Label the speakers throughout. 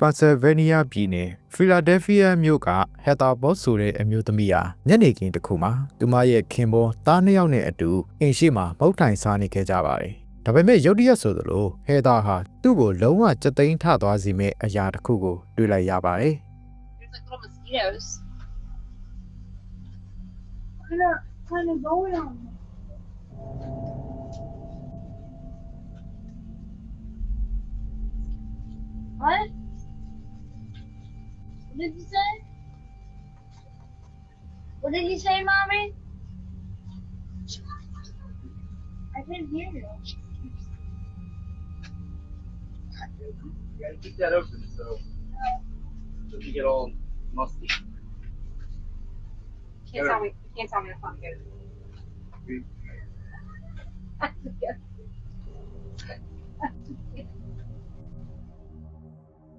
Speaker 1: Pennsylvania ပြည်နယ် Philadelphia မြို့က Heather Boss ဆိုတဲ့အမျိုးသမီးဟာညနေခင်းတစ်ခုမှာသူမရဲ့ခင်ပွန်းသားနှစ်ယောက်နဲ့အတူအိမ်ရှိမှာမုတ်ထိုင်စားနေခဲ့ကြပါတယ်။ဒါပေမဲ့ရုတ်တရက်ဆိုသလို Heather ဟာသူ့ကိုလုံးဝကြက်သိမ်းထသွားစေမယ့်အရာတစ်ခုကိုတွေ့လိုက်ရပါတယ်
Speaker 2: There's like little mosquitoes.
Speaker 3: Kind of, kind of going on. What? What did you say? What did you say, mommy? I didn't hear you.
Speaker 4: You gotta keep that open so oh. it doesn't get all musty.
Speaker 2: Can't tell me. Can't tell me to fuck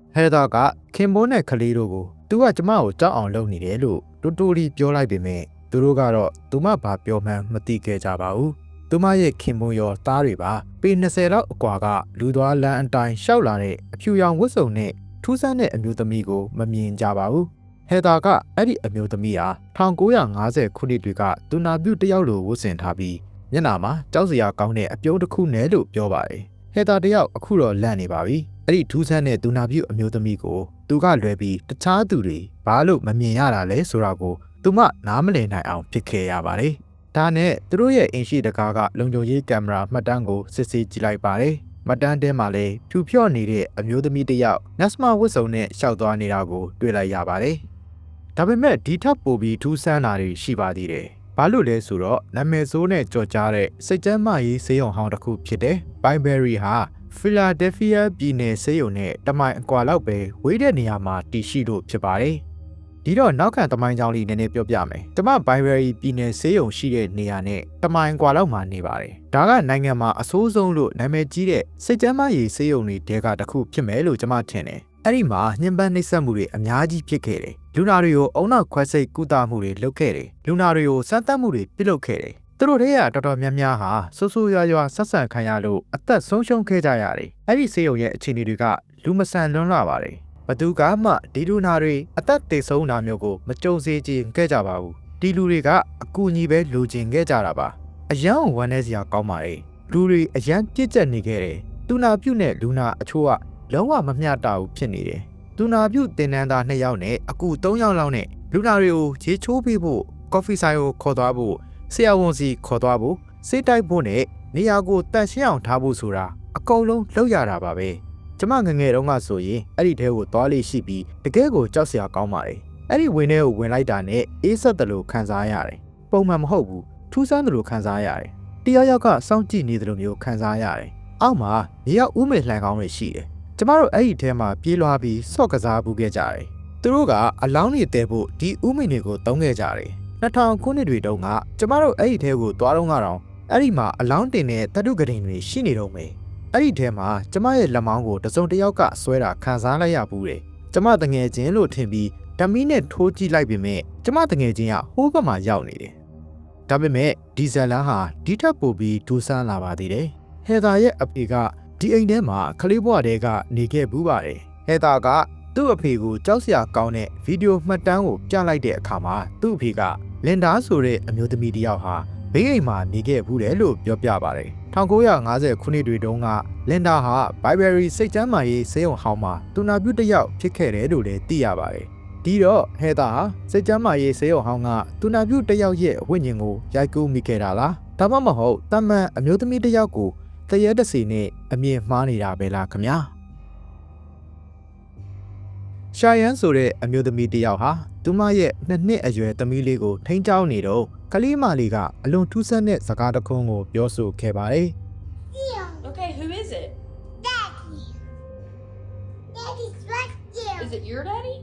Speaker 2: it.
Speaker 1: ။ Heather ကခင်ပွန်းနဲ့ကလေးတို့ကိုသူကကျမကိုကြောက်အောင်လုပ်နေတယ်လို့တူတူလီပြောလိုက်ပေမဲ့သူတို့ကတော့သူမဘာပြောမှန်းမသိခဲ့ကြပါဘူး။သူမရဲ့ခင်ပွန်းရောသားတွေပါပေ20လောက်အကွာကလူသွားလမ်းအတိုင်းရှောက်လာတဲ့အဖြူရောင်ဝတ်စုံနဲ့ထူးဆန်းတဲ့အမျိုးသမီးကိုမမြင်ကြပါဘူး။ Heather ကအဲ့ဒီအမျိုးသမီးဟာ1950ခုနှစ်တွေကသူနာပြုတစ်ယောက်လိုဝတ်ဆင်ထားပြီးမျက်နှာမှာကြောက်စရာကောင်းတဲ့အပြုံးတစ်ခုနဲ့လို့ပြောပါတယ်။ Heather တယောက်အခုတော့လန့်နေပါပြီ။ အဲ့ဒီထူးဆန်းတဲ့သူနာပြုအမျိုးသမီးကိုသူကလွယ်ပြီးတခြားသူတွေဘာလို့မမြင်ရတာလဲဆိုတာကိုသူမနားမလည်နိုင်အောင်ဖြစ်ခဲ့ရပါတယ်။ဒါနဲ့သူတို့ရဲ့အင်ရှိတကားကလုံခြုံရေးကင်မရာမှတ်တမ်းကိုစစ်ဆေးကြည့်လိုက်ပါတယ်။မှတ်တမ်းထဲမှာလည်းဖြူဖြော့နေတဲ့အမျိုးသမီးတစ်ယောက်နက်စမဝတ်စုံနဲ့ရှောက်သွားနေတာကိုတွေ့လိုက်ရပါတယ်။ဒါပေမဲ့ဒီထက်ပိုပြီးထူးဆန်းတာတွေရှိပါသေးတယ်။ဘာလို့လဲဆိုတော့နာမည်ဆိုးနဲ့ကြော်ကြားတဲ့စိတ်ကျမ်းမာရေးဆေးရုံဟောင်းတစ်ခုဖြစ်တဲ့ Byberry ဟာ Philadelphia ပြည်နယ်ဆေးရုံနဲ့တမိုင်အကွာလောက်ပဲဝေးတဲ့နေရာမှာတည်ရှိလို့ဖြစ်ပါတယ်။ဒီတော့နောက်ခံတမိုင်းကြောင်းလေးနည်းနည်းပြောပြမယ်။ကျမ Byberry ပြည်နယ်ဆေးရုံရှိတဲ့နေရာနဲ့တမိုင်ကွာလောက်မှာနေပါတယ်။ဒါကနိုင်ငံမှာအဆိုးဆုံးလို့နာမည်ကြီးတဲ့စိတ်ကျမ်းမာရေးဆေးရုံတွေတဲကတစ်ခုဖြစ်မယ်လို့ကျမထင်တယ်။အဲ့ဒီမှာညှဉ်းပန်းနှိပ်စက်မှုတွေအများကြီးဖြစ်ခဲ့တယ်။လူနာတွေကိုအုံနောက်ခွဲစိတ်ကုသမှုတွေလုပ်ခဲ့တယ်။လူနာတွေကိုစမ်းသပ်မှုတွေပြုလုပ်ခဲ့တယ်။ သူတို့တွေကတော်တော်များများဟာဆိုးဆိုးရွားရွားဆက်ဆံခံရလို့အသက်ဆုံးရှုံးခဲ့ကြရတယ်။အဲ့ဒီဆေးရုံရဲ့အခြေအနေတွေကလူမဆန်လွန်းလာပါတယ်။ဘသူကမှဒီလူနာတွေအသက်သေဆုံးတာမျိုးကိုမကြုံစေချင်ခဲ့ကြပါဘူး။ဒီလူတွေကအကူအညီပဲလိုချင်ခဲ့ကြတာပါ။အယံဝမ်းနေစရာကောင်းပါတယ်။လူတွေအယံပြစ်ကျက်နေခဲ့တယ်။သူနာပြုတ်နဲ့လူနာအချို့ကလုံးဝမမျှတဘူးဖြစ်နေတယ်။သူနာပြုတ်တင်နန်းသား2ယောက်နဲ့အကူ3ယောက်လောက်နဲ့လူနာတွေကိုရေချိုးပေးဖို့ကော်ဖီဆိုင်ကိုခေါ်သွားဖို့ ဆရာဝန်စီခေါ်သွားဖို့စိတ်တိုက်ဖို့နဲ့နေရာကိုတန့်ရှင်းအောင်ထားဖို့ဆိုတာအကုန်လုံးလုပ်ရတာပါပဲကျမငငယ်တုန်းကဆိုရင်အဲ့ဒီတဲကိုသွားလေးရှိပြီးတကယ်ကိုကြောက်စရာကောင်းပါတယ်အဲ့ဒီဝင်ထဲကိုဝင်လိုက်တာနဲ့အေးဆက်တယ်လို့ခံစားရတယ်ပုံမှန်မဟုတ်ဘူးထူးဆန်းတယ်လို့ခံစားရတယ်တယောက်ယောက်ကစောင့်ကြည့်နေတယ်လို့မျိုးခံစားရတယ်အောက်မှာရေရောက်ဥမေလှန်ကောင်းတွေရှိတယ်ကျမတို့အဲ့ဒီထဲမှာပြေးလွှားပြီးဆော့ကစားဘူးခဲ့ကြတယ်သူတို့ကအလောင်းတွေတဲဖို့ဒီဥမေတွေကိုတုံးခဲ့ကြတယ် 2000ခုနှစ်တွေတုန်းကကျမတို့အဲ့ဒီထဲကိုသွားတော့ကတော့အဲ့ဒီမှာအလောင်းတင်တဲ့တတုကတိန်တွေရှိနေတော့မယ်အဲ့ဒီထဲမှာကျမရဲ့လက်မောင်းကိုတစုံတစ်ယောက်ကဆွဲတာခံစားလိုက်ရဘူးတယ်ကျမတငယ်ချင်းလို့ထင်ပြီးဓမီနဲ့ထိုးကြည့်လိုက်ပေမဲ့ကျမတငယ်ချင်းကဟိုးဘက်မှာရောက်နေတယ်ဒါပေမဲ့ဒီဇယ်လန်ဟာဒီထက်ပိုပြီးဒူးဆန်းလာပါသေးတယ်ဟေသာရဲ့အဖေကဒီအိမ်ထဲမှာခလေးဘွားတဲကနေခဲ့ဘူးပါတယ်ဟေသာကသူ့အဖေကိုကြောက်စရာကောင်းတဲ့ဗီဒီယိုမှတ်တမ်းကိုပြလိုက်တဲ့အခါမှာသူ့အဖေက လင်ဒါဆိုတဲ့အမျိုးသမီးတစ်ယောက်ဟာဘေးအိမ်မှာနေခဲ့ဘူးတယ်လို့ပြောပြပါတယ်1950ခုနှစ်တွေတုန်းကလင်ဒါဟာ Byberry စိတ်ကျမ်းမာရေးဆေးရုံဟောင်းမှာတူနာပြုတစ်ယောက်ဖြစ်ခဲ့တယ်လို့လည်းသိရပါတယ်ဒီတော့ဟဲတာဟာစိတ်ကျမ်းမာရေးဆေးရုံဟောင်းကတူနာပြုတစ်ယောက်ရဲ့ဝိညာဉ်ကိုရိုက်ကူးမိခဲ့တာလားဒါမှမဟုတ်တမန်အမျိုးသမီးတစ်ယောက်ကိုတရက်တစီနဲ့အမြင်မှားနေတာပဲလားခင်ဗျာ ရှာယန်ဆိုတဲ့အမျိုးသမီးတစ်ယောက်ဟာသူမရဲ့နှစ်နှစ်အရွယ်သမီးလေးကိုထိန်းချောင်းနေတော့ကလေးမလေးကအလွန်ထူးဆန်းတဲ့စကားတစ်ခုကိုပြောဆိုခဲ့ပါတယ်
Speaker 5: Okay, who is it?
Speaker 3: Daddy. Daddy's right there.
Speaker 5: Is it your daddy?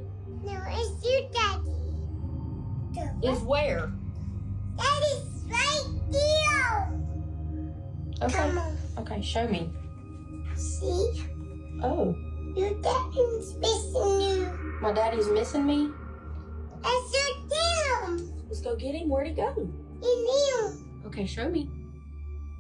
Speaker 3: No, it's your daddy.
Speaker 5: Is where?
Speaker 3: Daddy's right there.
Speaker 5: Okay.
Speaker 3: Come on.
Speaker 5: Okay, show me.
Speaker 3: See?
Speaker 5: Oh,
Speaker 3: Your daddy's missing you.
Speaker 5: my daddy's missing me.
Speaker 3: That's your damn.
Speaker 5: Let's go get him. Where'd he go?
Speaker 3: In you.
Speaker 5: Okay, show me.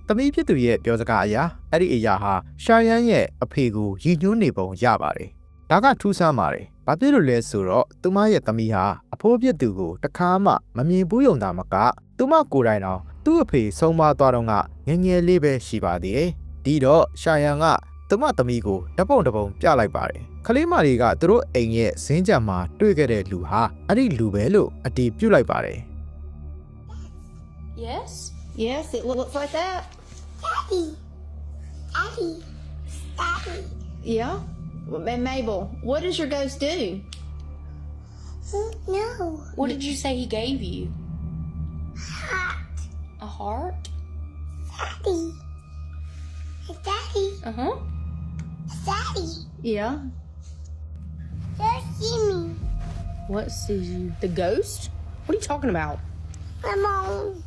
Speaker 1: သမီးဖြစ်သူရဲ့ပြောစကားအရာအဲ့ဒီအရာဟာရှာယန်ရဲ့အဖေကိုရည်ညွှန်းနေပုံရပါတယ်ဒါကထူးဆန်းပါတယ်ဘာဖြစ်လို့လဲဆိုတော့သူမရဲ့သမီးဟာအဖိုးပြစ်သူကိုတခါမှမမြင်ဘူးယုံတာမကသူမကိုယ်တိုင်တော့သူ့အဖေဆုံးမသွားတော့ကငယ်ငယ်လေးပဲရှိပါသေးတယ်ဒီတော့ရှာယန်က သူမသမီးကိုတပုံတပုံပြလိုက်ပါတယ်ကလေးမတွေကသူတို့အိမ်ရဲ့ဇင်းကြံမှာတွေ့ခဲ့တဲ့လူဟာအဲ့ဒီလူပဲလို့အတီးပြုတ်လိုက်ပါတယ်
Speaker 5: Yes?
Speaker 6: Yes, it looks like that.
Speaker 3: Daddy. Daddy. Daddy.
Speaker 6: Yeah. And Mabel, what does your ghost do?
Speaker 3: Hmm, No.
Speaker 5: What did you say he gave you?
Speaker 3: Hot.
Speaker 5: A heart?
Speaker 3: Daddy. Daddy.
Speaker 5: Uh huh.
Speaker 3: Daddy.
Speaker 6: Yeah.
Speaker 3: Just see me.
Speaker 5: What sees you? The ghost? What are you talking about?
Speaker 3: My mom.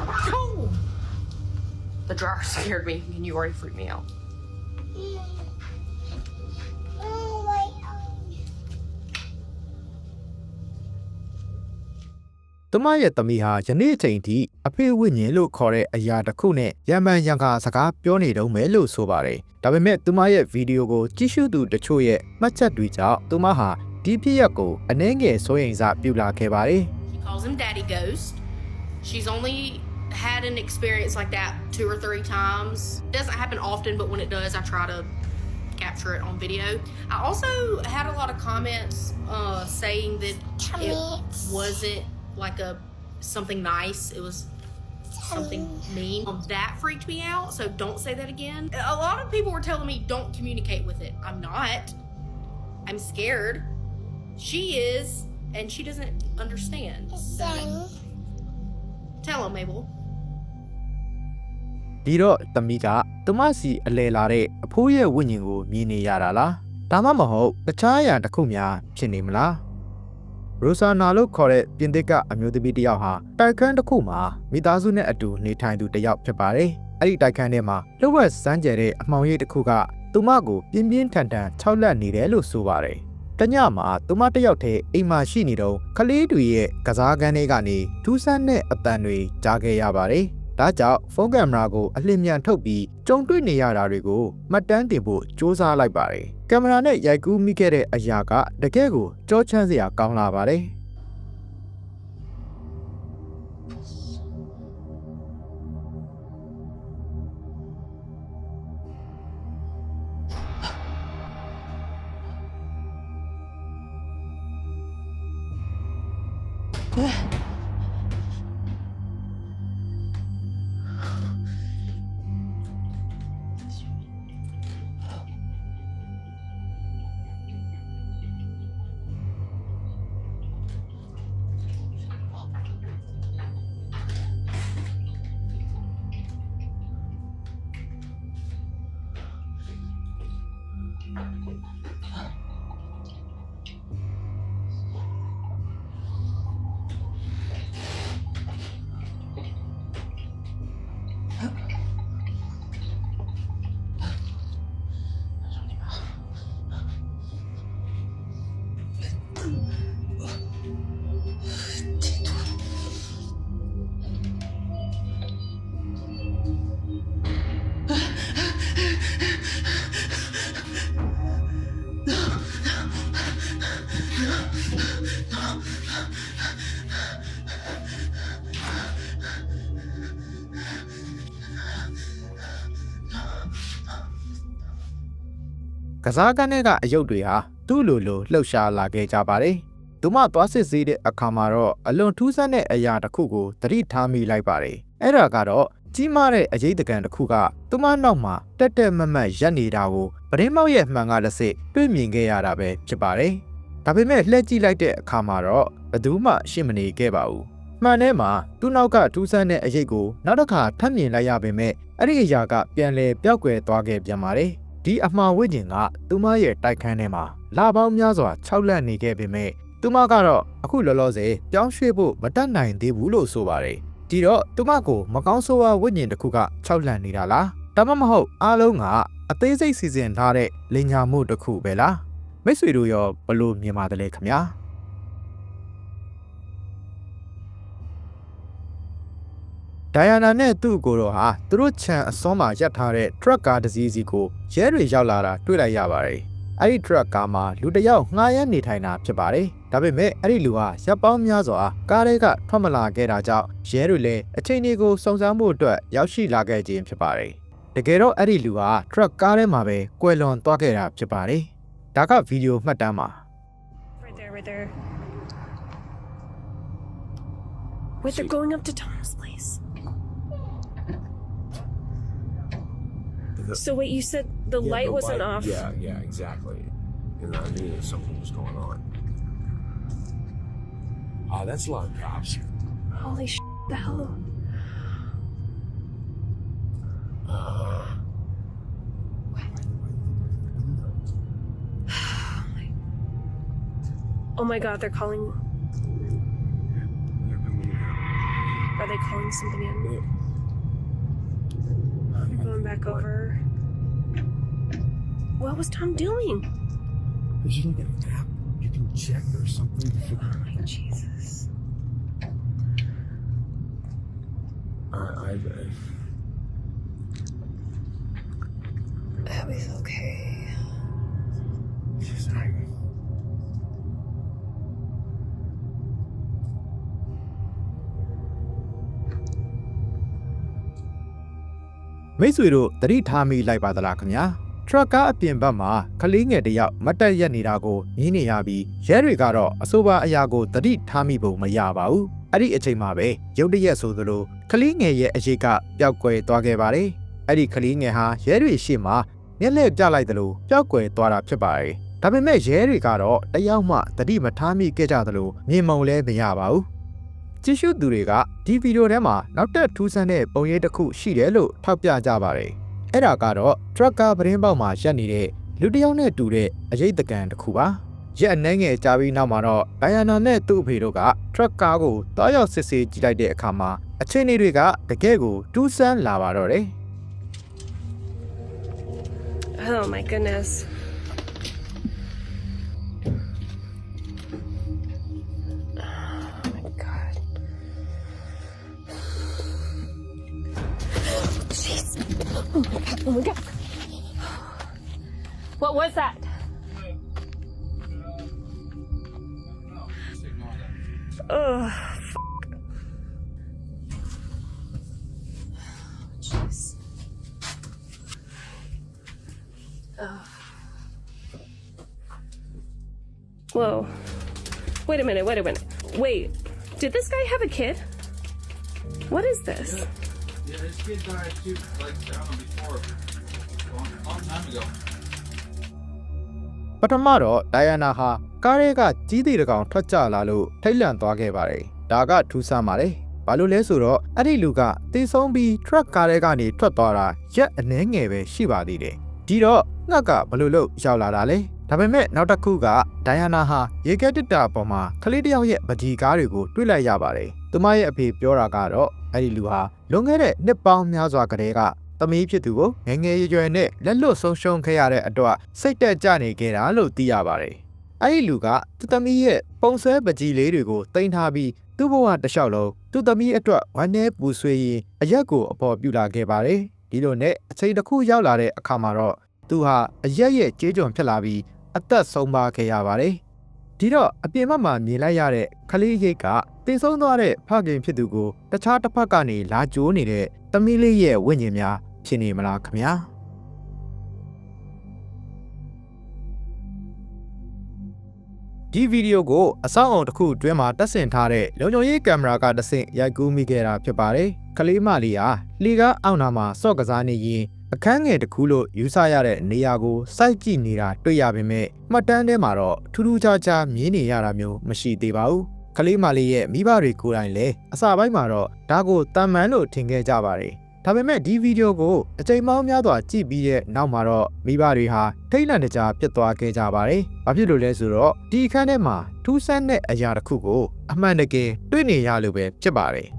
Speaker 5: Oh! The dryer scared me, and you already freaked me out.
Speaker 3: Oh,
Speaker 1: မရဲ့သမီးဟာယနေ့အချိန်ထိအဖေဝိညာဉ်လို့ခေါ်တဲ့အရာတစ်ခုနဲ့ရံမှန်ရံခါစကားပြောနေတော့မယ်လို့ဆိုပါတယ်။ဒါပေမဲ့သူမရဲ့ဗီဒီယိုကိုကြည့်ရှုသူတချို့ရဲ့မှတ်ချက်တွေကြောင့်သူမဟာဒီဖြစ်ရပ်ကိုအနှဲငယ်စိုးရိမ်စားပြုလာခဲ့ပါတယ်
Speaker 5: She calls him Daddy Ghost. She's only had an experience like that two or three times. It doesn't happen often, but when it does, I try to capture it on video. I also had a lot of comments uh, saying that it
Speaker 3: Comments.
Speaker 5: wasn't like a something nice. It was something mean. Um, that freaked me out. So don't say that again. A lot of people were telling me don't communicate with it. I'm not. I'm scared. She is, and she doesn't understand.
Speaker 3: Son.
Speaker 5: Tell him, Mabel.
Speaker 1: ။ဒီတော့သမီးကသူမစီအလဲလာတဲ့အဖိုးရဲ့ဝိညာဉ်ကိုမြင်နေရတာလား။ဒါမှမဟုတ်တခြားအရာတစ်ခုများဖြစ်နေမလား။ ရိုဆာနာလို့ခေါ်တဲ့ပြင်သစ်ကအမျိုးသမီးတစ်ယောက်ဟာတိုက်ခန်းတစ်ခုမှာမိသားစုနဲ့အတူနေထိုင်သူတစ်ယောက်ဖြစ်ပါတယ်။အဲ့ဒီတိုက်ခန်းထဲမှာလှုပ်ဝက်စမ်းကြဲတဲ့အမှောင်ရိပ်တစ်ခုကသူမကိုပြင်းပြင်းထန်ထန်ခြောက်လက်နေတယ်လို့ဆိုပါတယ်။တညမှာသူမတစ်ယောက်တည်းအိမ်မှာရှိနေတော့ကလေးတွေရဲ့ကစားကန်းတွေကနေထူးဆန်းတဲ့အတန်တွေကြားခဲ့ရပါတယ်။ ဒါကြောင့်ဖုန်းကင်မရာကိုအလင်းမြန်ထုတ်ပြီးကြုံတွေ့နေရတာတွေကိုမှတ်တမ်းတင်ဖို့စူးစမ်းလိုက်ပါတယ်။ကင်မရာနဲ့ရိုက်ကူးမိခဲ့တဲ့အရာကတကယ့်ကိုကြောချမ်းစရာကောင်းလာပါတယ်။ ကစားကန်းတွေကအယုတ်တွေဟာသူ့လိုလိုလှုပ်ရှားလာခဲ့ကြပါတယ်။သူမသွားစစ်ဆေးတဲ့အခါမှာတော့အလွန်ထူးဆန်းတဲ့အရာတစ်ခုကိုသတိထားမိလိုက်ပါတယ်။အဲ့ဒါကတော့ကြီးမားတဲ့အရေးတကန်တစ်ခုကသူမနောက်မှာတက်တက်မတ်မတ်ရက်နေတာကိုပရင်းမောက်ရဲ့မှန်ကတစ်စစ်တွေ့မြင်ခဲ့ရတာပဲဖြစ်ပါတယ်။ဒါပေမဲ့လှည့်ကြည့်လိုက်တဲ့အခါမှာတော့ဘယ်သူမှရှင်းမနေခဲ့ပါဘူး။မှန်ထဲမှာသူ့နောက်ကထူးဆန်းတဲ့အရေးကိုနောက်တစ်ခါထပ်မြင်လိုက်ရပေမဲ့အဲ့ဒီအရာကပြန်လဲပြောက်ကွယ်သွားခဲ့ပြန်ပါတယ်။ ဒီအမှားဝိကျင်ကသူမရဲ့တိုက်ခန်းထဲမှာလာပေါင်းများစွာခြောက်လန့်နေခဲ့ပေမဲ့သူမကတော့အခုလောလောဆယ်ပြောင်းရွှေ့ဖို့မတတ်နိုင်သေးဘူးလို့ဆိုပါတယ်။ဒီတော့သူမကိုမကောင်းဆိုးဝါးဝိညာဉ်တစ်ခုကခြောက်လန့်နေတာလား။ဒါမှမဟုတ်အားလုံးကအသေးစိတ်စီစဉ်ထားတဲ့လင်ညာမှုတစ်ခုပဲလား။မိတ်ဆွေတို့ရောဘလို့မြင်ပါတယ်ခင်ဗျာ။ ဒိုင်ယာနာနဲ့သူ့ကိုယ်တော်ဟာသူတို့ခြံအစွန်းမှာရပ်ထားတဲ့ truck ကားတစ်စီးစီကိုရဲတွေရောက်လာတာတွေ့လိုက်ရပါတယ်။အဲ့ဒီ truck ကားမှာလူတစ်ယောက်ငှားရမ်းနေထိုင်တာဖြစ်ပါတယ်။ဒါပေမဲ့အဲ့ဒီလူဟာရပ်ပေါင်းများစွာကားတွေကထွက်မလာခဲ့တာကြောင့်ရဲတွေလည်းအချိန်တွေကိုစုံစမ်းဖို့အတွက်ရောက်ရှိလာခဲ့ခြင်းဖြစ်ပါတယ်။တကယ်တော့အဲ့ဒီလူဟာ truck ကားထဲမှာပဲကွယ်လွန်သွားခဲ့တာဖြစ်ပါတယ်။ဒါကဗီဒီယိုမှတ်တမ်းပါ
Speaker 7: Right there, right there. Wait, they're going up to Tom's place. So wait, you said the
Speaker 8: Yeah,
Speaker 7: light
Speaker 8: no
Speaker 7: wasn't
Speaker 8: light-
Speaker 7: off.
Speaker 8: Yeah, yeah, exactly. And I knew that something was going on. Ah, that's a lot of cops.
Speaker 7: Holy sh! The hell?
Speaker 8: Uh,
Speaker 7: Oh my god, they're calling. Are they calling something in? Back over. What was Tom doing?
Speaker 8: Look at an app? You can check or something to figure
Speaker 7: Oh my Jesus.
Speaker 8: I, I,
Speaker 7: Abby's okay.
Speaker 8: Jeez, I,
Speaker 1: မိတ်ဆွေတို့တတိထားမိလိုက်ပါသလားခင်ဗျာထရက်ကားအပြင်ဘက်မှာကလေးငယ်တစ်ယောက်မတ်တက်ရက်နေတာကိုမြင်နေရပြီးရဲတွေကတော့အဆိုပါအရာကိုတတိထားမိဖို့မရပါဘူးအဲ့ဒီအချိန်မှာပဲရုတ်တရက်ဆိုသလိုကလေးငယ်ရဲ့အရေးကပျောက်ကွယ်သွားခဲ့ပါတယ်အဲ့ဒီကလေးငယ်ဟာရဲတွေရှေ့မှာမျက်လှည့်ပြလိုက်သလိုပျောက်ကွယ်သွားတာဖြစ်ပါတယ်ဒါပေမဲ့ရဲတွေကတော့တယောက်မှတတိမထားမိခဲ့ကြသလိုမြင်မုံလဲမရပါဘူး ကြည့်ရှုသူတွေကဒီဗီဒီယိုထဲမှာနောက်ထပ်ထူးဆန်းတဲ့ပုံရိပ်တစ်ခုရှိတယ်လို့ထောက်ပြကြပါတယ်။အဲ့ဒါကတော့ truck ကားပရင်းပေါက်မှာရပ်နေတဲ့လူတစ်ယောက်နဲ့တူတဲ့အရေးတကန်တစ်ခုပါ။ရက်အနှဲငယ်ကြာပြီးနောက်မှာတော့ဒိုင်ယာနာနဲ့သူ့အဖေတို့က truck ကားကိုတောက်ရောက်စစ်ဆေးကြည့်လိုက်တဲ့အခါမှာအခြေအနေတွေကတကယ်ကိုထူးဆန်းလာပါတော့တယ်
Speaker 7: Oh my goodness. Jeez. Oh my god. Oh my god. What was that? Ugh. Jeez. Whoa. Wait a minute, wait a minute. Wait, did this guy have a kid? What is this?
Speaker 9: Yeah, this kid died too, like, I don't know, before. Long, long time ago.
Speaker 1: ပထမတော့ဒိုင်ယာနာဟာကားရဲကကြီးသေးတကောင်ထွက်ကြလာလို့ထိတ်လန့်သွားခဲ့ပါတယ်။ဒါကထူးဆန်းပါတယ်။ဘာလို့လဲဆိုတော့အဲ့ဒီလူကတေဆုံးပြီး truck ကားရဲကနေထွက်သွားတာရက်အနှဲငယ်ပဲရှိပါသေးတယ်။ဒီတော့ငှက်ကဘလို့လို့ရောက်လာတာလဲ။ဒါပေမဲ့နောက်တစ်ခုကဒိုင်ယာနာဟာရေကက်တစ်တာပေါ်မှာကလေးတစ်ယောက်ရဲ့ပကြီးကားတွေကိုတွေ့လိုက်ရပါတယ်။သူမရဲ့အဖေပြောတာကတော့အဲ့ဒီလူဟာ လွန်ခဲ့တဲ့နှစ်ပေါင်းများစွာကတည်းကသမီးဖြစ်သူကိုငယ်ငယ်ရွယ်ရွယ်နဲ့လက်လွတ်ဆုံးရှုံးခဲ့ရတဲ့အတွက်စိတ်တက်ကြနေခဲ့တာလို့သိရပါတယ်။အဲ့ဒီလူကသူ့သမီးရဲ့ပုံဆွဲပကြီးလေးတွေကိုတင်ထားပြီးသူ့ဘဝတစ်လျှောက်လုံးသူ့သမီးအတွက်ဝမ်းနည်းပူဆွေးရင်အရက်ကိုအပေါ်ပြူလာခဲ့ပါတယ်။ဒီလိုနဲ့အချိန်တစ်ခုရောက်လာတဲ့အခါမှာတော့သူဟာအရက်ရဲ့ကြေးကျွန်ဖြစ်လာပြီးအသက်ဆုံးပါခဲ့ရပါတယ်။ ဒီတော့အပြင်ဘက်မှာမြင်လိုက်ရတဲ့ခလေးရိတ်ကတင်ဆုံးသွားတဲ့ဖခင်ဖြစ်သူကိုတခြားတစ်ဖက်ကနေလာကြိုးနေတဲ့သမီးလေးရဲ့ဝိညာဉ်များဖြစ်နေမလားခင်ဗျာဒီဗီဒီယိုကိုအဆောက်အုံတစ်ခုအတွင်းမှာတက်ဆင်ထားတဲ့လုံခြုံရေးကင်မရာကတဆင့်ရိုက်ကူးမိခဲ့တာဖြစ်ပါတယ်။ကလေးမလေးဟာလီကားအောက်နာမှာစော့ကစားနေရင် အခန်းငယ်တစ်ခုလို့ယူဆရတဲ့နေရာကိုစိုက်ကြည့်နေတာတွေ့ရပေမဲ့မှတ်တမ်းထဲမှာတော့ထူးထူးခြားခြားမြင်နေရတာမျိုးမရှိသေးပါဘူး။ကလေးမလေးရဲ့မိဘတွေကိုယ်တိုင်လည်းအစပိုင်းမှာတော့ဒါကိုတန်မှန်လို့ထင်ခဲ့ကြပါတယ်။ဒါပေမဲ့ဒီဗီဒီယိုကိုအချိန်ပေါင်းများစွာကြည့်ပြီးတဲ့နောက်မှာတော့မိဘတွေဟာထိတ်လန့်တကြားဖြစ်သွားခဲ့ကြပါတယ်။ဘာဖြစ်လို့လဲဆိုတော့ဒီအခန်းထဲမှာထူးဆန်းတဲ့အရာတစ်ခုကိုအမှန်တကယ်တွေ့နေရလို့ပဲဖြစ်ပါတယ်။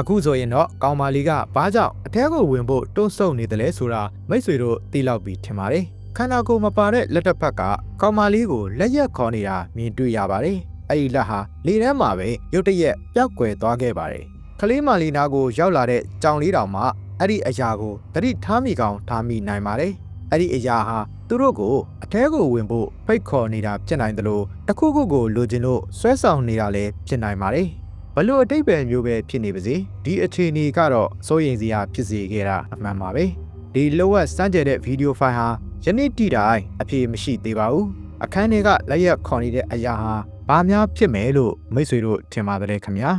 Speaker 1: အခုဆိုရင်တော့ကောင်မာလီကဘာကြောင့်အထက်ကိုဝင်ဖို့တွန်းဆုတ်နေတယ်လဲဆိုတာမိတ်ဆွေတို့သိလောက်ပြီးထင်ပါတယ်ခန္ဓာကိုယ်မပါတဲ့လက်တစ်ဖက်ကကောင်မာလီကိုလက်ရက်ခေါ်နေတာမြင်တွေ့ရပါတယ်အဲ့ဒီလက်ဟာလေထဲမှာပဲရုတ်တရက်ပျောက်ကွယ်သွားခဲ့ပါတယ်ကလေးမာလီနာကိုရောက်လာတဲ့ကြောင်လေးတောင်မှအဲ့ဒီအရာကိုတတိထားမိကောင်ထားမိနိုင်ပါတယ်အဲ့ဒီအရာဟာသူတို့ကိုအထဲကိုဝင်ဖို့ဖိတ်ခေါ်နေတာဖြစ်နိုင်တယ်လို့တစ်ခုခုကိုလိုချင်လို့ဆွဲဆောင်နေတာလည်းဖြစ်နိုင်ပါတယ် ဘလို့အတိတ်ပဲမျိုးပဲဖြစ်နေပါစေဒီအခြေအနေကတော့စိုးရိမ်စရာဖြစ်စေခဲ့တာအမှန်ပါပဲဒီလောဝက်စမ်းကြဲတဲ့ဗီဒီယိုဖိုင်ဟာယနေ့တိတိုင်းအပြေမရှိသေးပါဘူးအခန်းတွေကလက်ရက်ခေါ်နေတဲ့အရာဟာဘာများဖြစ်မယ်လို့မိတ်ဆွေတို့ထင်ပါတယ်ခင်ဗျာ